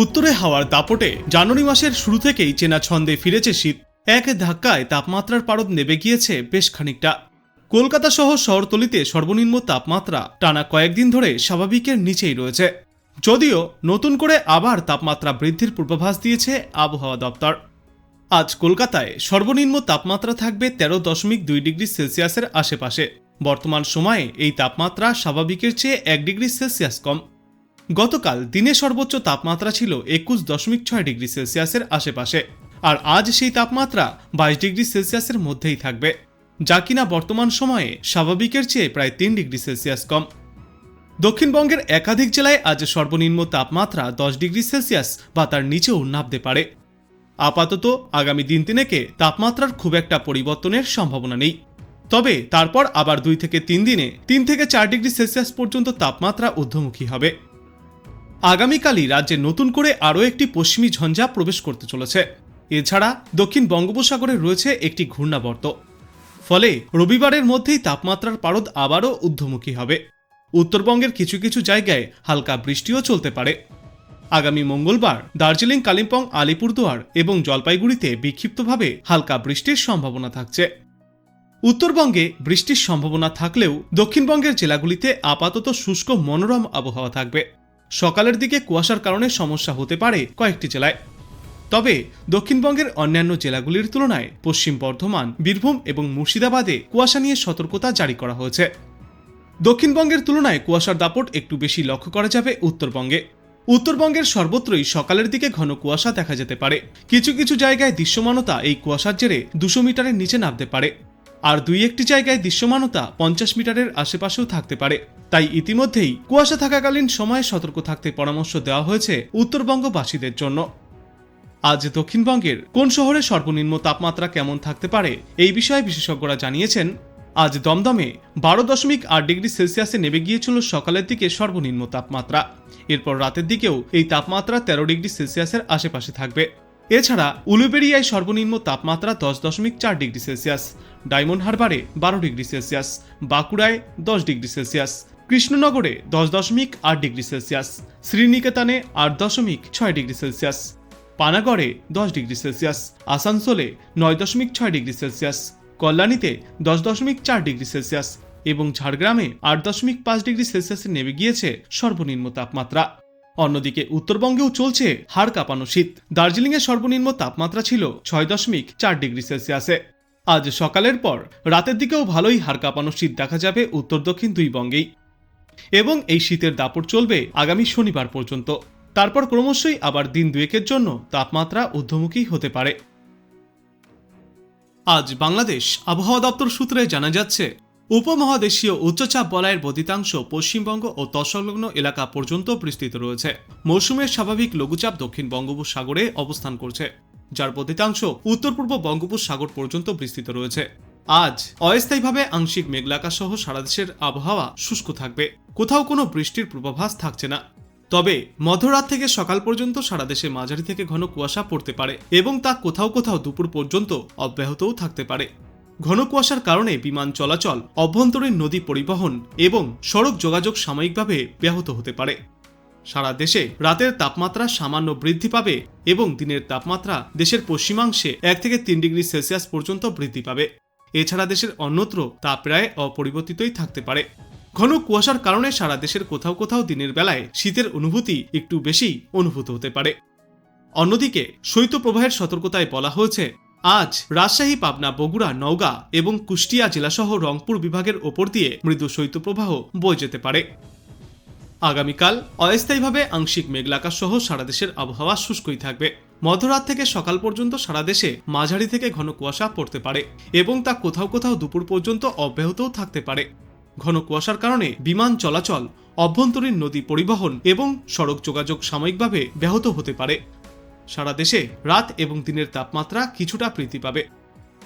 উত্তরে হাওয়ার দাপটে জানুয়ারি মাসের শুরু থেকেই চেনা ছন্দে ফিরেছে শীত। এক ধাক্কায় তাপমাত্রার পারদ নেবে গিয়েছে বেশ খানিকটা। কলকাতা সহ শহরতলিতে সর্বনিম্ন তাপমাত্রা টানা কয়েকদিন ধরে স্বাভাবিকের নিচেই রয়েছে। যদিও নতুন করে আবার তাপমাত্রা বৃদ্ধির পূর্বাভাস দিয়েছে আবহাওয়া দপ্তর। আজ কলকাতায় সর্বনিম্ন তাপমাত্রা থাকবে তেরো দশমিক দুই ডিগ্রি সেলসিয়াসের আশেপাশে। বর্তমান সময়ে এই তাপমাত্রা স্বাভাবিকের চেয়ে এক ডিগ্রি সেলসিয়াস কম। গতকাল দিনে সর্বোচ্চ তাপমাত্রা ছিল একুশ দশমিক ছয় ডিগ্রি সেলসিয়াসের আশেপাশে। আর আজ সেই তাপমাত্রা বাইশ ডিগ্রি সেলসিয়াসের মধ্যেই থাকবে, যা কিনা বর্তমান সময়ে স্বাভাবিকের চেয়ে প্রায় তিন ডিগ্রি সেলসিয়াস কম। দক্ষিণবঙ্গের একাধিক জেলায় আজ সর্বনিম্ন তাপমাত্রা দশ ডিগ্রি সেলসিয়াস বা তার নিচেও নামতে পারে। আপাতত আগামী দিন তিনেকে তাপমাত্রার খুব একটা পরিবর্তনের সম্ভাবনা নেই। তবে তারপর আবার দুই থেকে তিন দিনে তিন থেকে চার ডিগ্রি সেলসিয়াস পর্যন্ত তাপমাত্রা ঊর্ধ্বমুখী হবে। আগামীকালই রাজ্যে নতুন করে আরও একটি পশ্চিমী ঝঞ্ঝা প্রবেশ করতে চলেছে। এছাড়া দক্ষিণ বঙ্গোপসাগরে রয়েছে একটি ঘূর্ণাবর্ত। ফলে রবিবারের মধ্যেই তাপমাত্রার পারদ আবারও ঊর্ধ্বমুখী হবে। উত্তরবঙ্গের কিছু কিছু জায়গায় হালকা বৃষ্টিও চলতে পারে। আগামী মঙ্গলবার দার্জিলিং, কালিম্পং, আলিপুরদুয়ার এবং জলপাইগুড়িতে বিক্ষিপ্তভাবে হালকা বৃষ্টির সম্ভাবনা থাকছে। উত্তরবঙ্গে বৃষ্টির সম্ভাবনা থাকলেও দক্ষিণবঙ্গের জেলাগুলিতে আপাতত শুষ্ক মনোরম আবহাওয়া থাকবে। সকালের দিকে কুয়াশার কারণে সমস্যা হতে পারে কয়েকটি জেলায়। তবে দক্ষিণবঙ্গের অন্যান্য জেলাগুলির তুলনায় পশ্চিম বর্ধমান, বীরভূম এবং মুর্শিদাবাদে কুয়াশা নিয়ে সতর্কতা জারি করা হয়েছে। দক্ষিণবঙ্গের তুলনায় কুয়াশার দাপট একটু বেশি লক্ষ্য করা যাবে উত্তরবঙ্গে। উত্তরবঙ্গের সর্বত্রই সকালের দিকে ঘন কুয়াশা দেখা যেতে পারে। কিছু কিছু জায়গায় দৃশ্যমানতা এই কুয়াশার জেরে দুশো মিটারের নিচে নামতে পারে। আর দুই একটি জায়গায় দৃশ্যমানতা পঞ্চাশ মিটারের আশেপাশেও থাকতে পারে। তাই ইতিমধ্যেই কুয়াশা থাকাকালীন সময়ে সতর্ক থাকতে পরামর্শ দেওয়া হয়েছে উত্তরবঙ্গবাসীদের জন্য। আজ দক্ষিণবঙ্গের কোন শহরে সর্বনিম্ন তাপমাত্রা কেমন থাকতে পারে এই বিষয়ে বিশেষজ্ঞরা জানিয়েছেন, আজ দমদমে বারো দশমিক আট ডিগ্রি সেলসিয়াসে নেমে গিয়েছিল সকালের দিকে সর্বনিম্ন তাপমাত্রা। এরপর রাতের দিকেও এই তাপমাত্রা তেরো ডিগ্রি সেলসিয়াসের আশেপাশে থাকবে। এছাড়া উলুবেড়িয়ায় সর্বনিম্ন তাপমাত্রা দশ দশমিক চার ডিগ্রি সেলসিয়াস। ডায়মন্ড হারবারে বারো ডিগ্রি সেলসিয়াস, বাঁকুড়ায় দশ ডিগ্রি সেলসিয়াস, কৃষ্ণনগরে দশ দশমিক আট ডিগ্রি সেলসিয়াস, শ্রীনিকেতনে আট দশমিক ছয় ডিগ্রি সেলসিয়াস, পানাগড়ে দশ ডিগ্রি সেলসিয়াস, আসানসোলে নয় দশমিক ছয় ডিগ্রি সেলসিয়াস, কল্যাণীতে দশ দশমিক চার ডিগ্রি সেলসিয়াস এবং ঝাড়গ্রামে আট দশমিক পাঁচ ডিগ্রি সেলসিয়াসে নেমে গিয়েছে সর্বনিম্ন তাপমাত্রা। অন্যদিকে উত্তরবঙ্গেও চলছে হাড় কাঁপানো শীত। দার্জিলিংয়ের সর্বনিম্ন তাপমাত্রা ছিল ছয় দশমিক চার ডিগ্রি সেলসিয়াসে। আজ সকালের পর রাতের দিকেও ভালোই হাড় কাঁপানো শীত দেখা যাবে উত্তর দক্ষিণ দুই বঙ্গেই। এবং এই শীতের দাপট চলবে আগামী শনিবার পর্যন্ত। তারপর ক্রমশই আবার দিন দুয়েকের জন্য তাপমাত্রা ঊর্ধ্বমুখী হতে পারে। আজ বাংলাদেশ আবহাওয়া দপ্তর সূত্রে জানা যাচ্ছে, উপমহাদেশীয় উচ্চচাপ বলয়ের বদিতাংশ পশ্চিমবঙ্গ ও তৎসংলগ্ন এলাকা পর্যন্ত বিস্তৃত রয়েছে। মৌসুমের স্বাভাবিক লঘুচাপ দক্ষিণ বঙ্গোপসাগরে অবস্থান করছে। যার বদিতাংশ উত্তর পূর্ব বঙ্গোপসাগর পর্যন্ত বিস্তৃত রয়েছে। আজ অস্থায়ীভাবে আংশিক মেঘলাকা সহ সারা দেশের আবহাওয়া শুষ্ক থাকবে। কোথাও কোনো বৃষ্টির পূর্বাভাস থাকছে না। তবে মধ্যরাত থেকে সকাল পর্যন্ত সারা দেশে মাঝারি থেকে ঘন কুয়াশা পড়তে পারে এবং তা কোথাও কোথাও দুপুর পর্যন্ত অব্যাহতও থাকতে পারে। ঘন কুয়াশার কারণে বিমান চলাচল, অভ্যন্তরীণ নদী পরিবহন এবং সড়ক যোগাযোগ সাময়িকভাবে ব্যাহত হতে পারে। সারা দেশে রাতের তাপমাত্রা সামান্য বৃদ্ধি পাবে এবং দিনের তাপমাত্রা দেশের পশ্চিমাংশে এক থেকে তিন ডিগ্রি সেলসিয়াস পর্যন্ত বৃদ্ধি পাবে। এছাড়া দেশের অন্যত্র তা প্রায় অপরিবর্তিতই থাকতে পারে। ঘন কুয়াশার কারণে সারা দেশের কোথাও কোথাও দিনের বেলায় শীতের অনুভূতি একটু বেশি অনুভূত হতে পারে। অন্যদিকে শৈত্যপ্রবাহের সতর্কতায় বলা হয়েছে, আজ রাজশাহী, পাবনা, বগুড়া, নওগাঁ এবং কুষ্টিয়া জেলাসহ রংপুর বিভাগের ওপর দিয়ে মৃদু শৈত্যপ্রবাহ বয়ে যেতে পারে। আগামীকাল অস্থায়ীভাবে আংশিক মেঘলাকাশ সহ সারা দেশের আবহাওয়া শুষ্কই থাকবে। মধ্যরাত থেকে সকাল পর্যন্ত সারা দেশে মাঝারি থেকে ঘন কুয়াশা পড়তে পারে এবং তা কোথাও কোথাও দুপুর পর্যন্ত অব্যাহতও থাকতে পারে। ঘন কুয়াশার কারণে বিমান চলাচল, অভ্যন্তরীণ নদী পরিবহন এবং সড়ক যোগাযোগ সাময়িকভাবে ব্যাহত হতে পারে। সারা দেশে রাত এবং দিনের তাপমাত্রা কিছুটা বৃদ্ধি পাবে।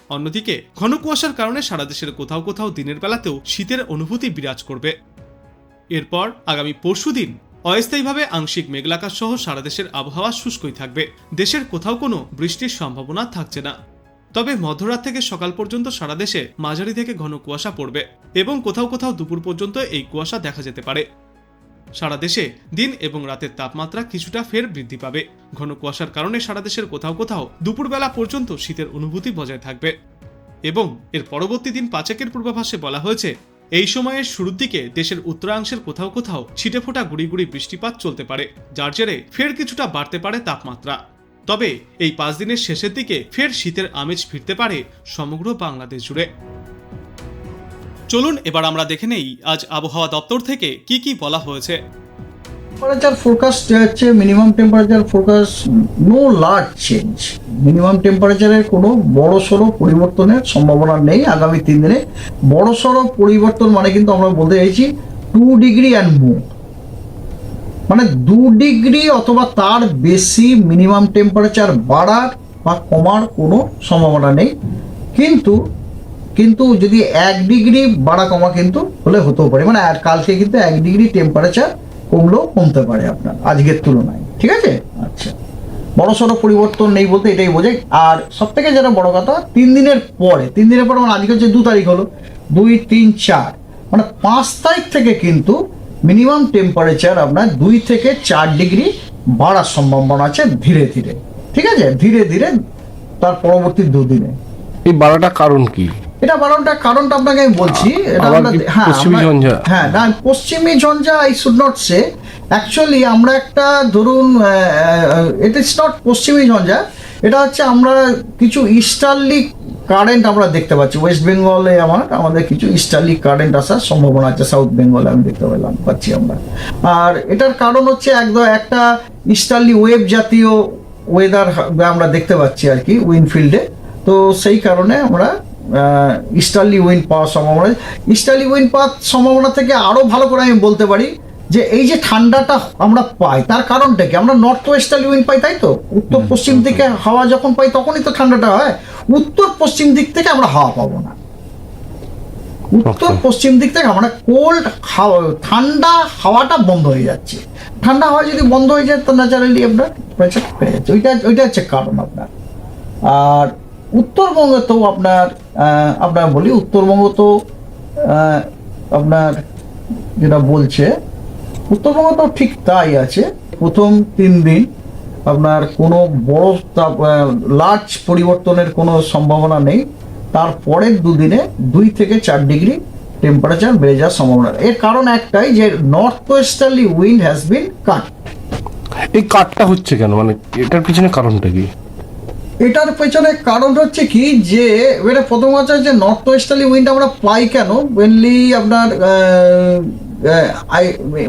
অন্যদিকে, ঘন কুয়াশার কারণে সারা দেশের কোথাও কোথাও দিনের বেলাতেও শীতের অনুভূতি বিরাজ করবে। এরপর আগামী পরশুদিন অস্থায়ীভাবে আংশিক মেঘলাকাশ সহ সারা দেশের আবহাওয়া শুষ্কই থাকবে। দেশের কোথাও কোনো বৃষ্টির সম্ভাবনা থাকছে না। তবে মধ্যরাত থেকে সকাল পর্যন্ত সারা দেশে মাঝারি থেকে ঘন কুয়াশা পড়বে এবং কোথাও কোথাও দুপুর পর্যন্ত এই কুয়াশা দেখা যেতে পারে। সারা দেশে দিন এবং রাতের তাপমাত্রা কিছুটা ফের বৃদ্ধি পাবে। ঘন কুয়াশার কারণে সারা দেশের কোথাও কোথাও দুপুরবেলা পর্যন্ত শীতের অনুভূতি বজায় থাকবে। এবং এর পরবর্তী দিন পাচকের পূর্বাভাসে বলা হয়েছে এই সময়ের শুরুর দিকে দেশের উত্তরাংশের কোথাও কোথাও ছিটে ফোটা গুড়ি গুড়ি বৃষ্টিপাত চলতে পারে, যার জেরে ফের কিছুটা বাড়তে পারে তাপমাত্রা। তবে এই পাঁচ দিনের শেষের দিকে ফের শীতের আমেজ ফিরতে পারে সমগ্র বাংলাদেশ জুড়ে। চলুন এবার আমরা দেখে নেই আজ আবহাওয়া দপ্তর থেকে কি কি বলা হয়েছে। টেম্পারেচার ফোরকাস্ট হচ্ছে minimum temperature forecast no large change minimum টেম্পারেচারের কোনো বড় সড়ো পরিবর্তনের সম্ভাবনা নেই আগামী তিন দিনে। বড় সড়ো পরিবর্তন মানে কিন্তু আমরা বলতে চাইছি টু ডিগ্রি অ্যান্ড মোর মানে দু ডিগ্রি অথবা তার বেশি মিনিমাম টেম্পারেচার বাড়ার বা কমার কোনো সম্ভাবনা নেই। কিন্তু কিন্তু যদি এক ডিগ্রি বাড়া কমা কিন্তু হলে হতেও পারে। মানে কালকে কিন্তু এক ডিগ্রি টেম্পারেচার কমলেও কমতে পারে আপনার, আজকের তুলনায়। ঠিক আছে? আচ্ছা। বড় সড়ো পরিবর্তন নেই বলতে এটাই বোঝায় আর সব থেকে যেটা বড় কথা, তিন দিনের পরে, তিন দিনের পরে মানে আজকে হচ্ছে দু তারিখ হলো, দুই, তিন, চার। মানে পাঁচ তারিখ থেকে কিন্তু মিনিমাম টেম্পারেচার আপনার দুই থেকে চার ডিগ্রি বাড়ার সম্ভাবনা আছে ধীরে ধীরে। ঠিক আছে? ধীরে ধীরে তার পরবর্তী দুদিনে। এই বাড়াটা কারণ কি? এটা বারণটা কারণটা আপনাকে আমি বলছি এটা আমরা হ্যাঁ? হ্যাঁ না পশ্চিমী ঝঞ্ঝা I should not say actually আমরা একটা ধরুন ইট ইস নট পশ্চিমী ঝঞ্ঝা এটা হচ্ছে আমরা কিছু ইস্টার্লি কারেন্ট আমরা দেখতে পাচ্ছি। ওয়েস্ট বেঙ্গলে আমার আমাদের কিছু ইস্টার্লি কারেন্ট আসার সম্ভাবনা আছে সাউথ বেঙ্গলে আমি দেখতে পেলাম পাচ্ছি আমরা। আর এটার কারণ হচ্ছে একদম একটা ইস্টার্লি ওয়েব জাতীয় ওয়েদার আমরা দেখতে পাচ্ছি আর কি উইনফিল্ডে তো সেই কারণে আমরা ইস্টার্লি উইন্ড পাওয়ার সম্ভাবনা ইস্টার্লি উইন্ড পাওয়ার সম্ভাবনা থেকে আরও ভালো করে আমি বলতে পারি যে এই যে ঠান্ডাটা আমরা পাই তার কারণটা কি? আমরা নর্থ ওয়েস্টার্লি উইন্ড পাই তাই তো? উত্তর পশ্চিম দিকে হাওয়া যখন পাই তখনই তো ঠান্ডাটা হয়। উত্তর পশ্চিম দিক থেকে আমরা হাওয়া পাবো না। উত্তর আচ্ছা। পশ্চিম দিক থেকে আমরা কোল্ড হাওয়া ঠান্ডা হাওয়াটা বন্ধ হয়ে যাচ্ছে। ঠান্ডা হাওয়া যদি বন্ধ হয়ে যায় তো ন্যাচারালি আপনার বেড়ে যাচ্ছে। ওইটা ওইটা হচ্ছে কারণ আপনার। আর উত্তরবঙ্গে তো আপনার আপনার বলি, উত্তরবঙ্গ তো আপনার যেটা বলছে, উত্তরবঙ্গ তো ঠিক তাই আছে। প্রথম তিন দিন আপনার কোনো বড় লার্জ পরিবর্তনের কোনো সম্ভাবনা নেই। তারপরের দুদিনে দুই থেকে চার ডিগ্রি টেম্পারেচার বেড়ে যাওয়ার সম্ভাবনা এর কারণ একটাই যে north westerly wind has been cut এই কাটটা হচ্ছে কেন? মানে এটার পিছনে কারণটা কি? এটার পেছনে কারণ হচ্ছে কি যে এটা প্রথম কথা যে নর্থ ওয়েস্টার্লি উইন্ড আমরা পাই কেন? মেনলি আপনার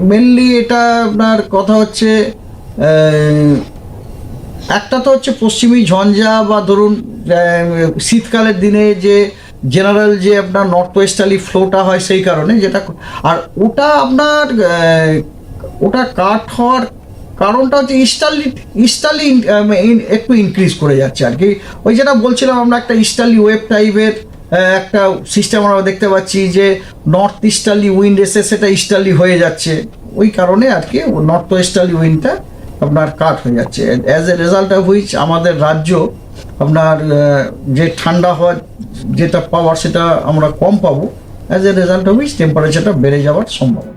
মেনলি এটা আপনার কথা হচ্ছে একটা তো হচ্ছে পশ্চিমী ঝঞ্ঝা বা ধরুন শীতকালের দিনে যে জেনারেল যে আপনার নর্থ ওয়েস্টালি ফ্লোটা হয় সেই কারণে যেটা, আর ওটা আপনার ওটা কাট হওয়ার কারণটা হচ্ছে ইস্টার্লি ইস্টার্লি একটু ইনক্রিজ করে যাচ্ছে আর কি। ওই যেটা বলছিলাম আমরা একটা ইস্টার্লি ওয়েব টাইপের একটা সিস্টেম আমরা দেখতে পাচ্ছি যে নর্থ ইস্টার্লি উইন্ড এসে সেটা ইস্টার্লি হয়ে যাচ্ছে। ওই কারণে আর কি নর্থ ওয়েস্টার্লি উইন্ডটা আপনার কাট হয়ে যাচ্ছে। As a result of which আমাদের রাজ্য আপনার যে ঠান্ডা হওয়ার যেটা পাওয়ার সেটা আমরা কম পাবো। As a result of which টেম্পারেচারটা বেড়ে যাওয়ার সম্ভাবনা।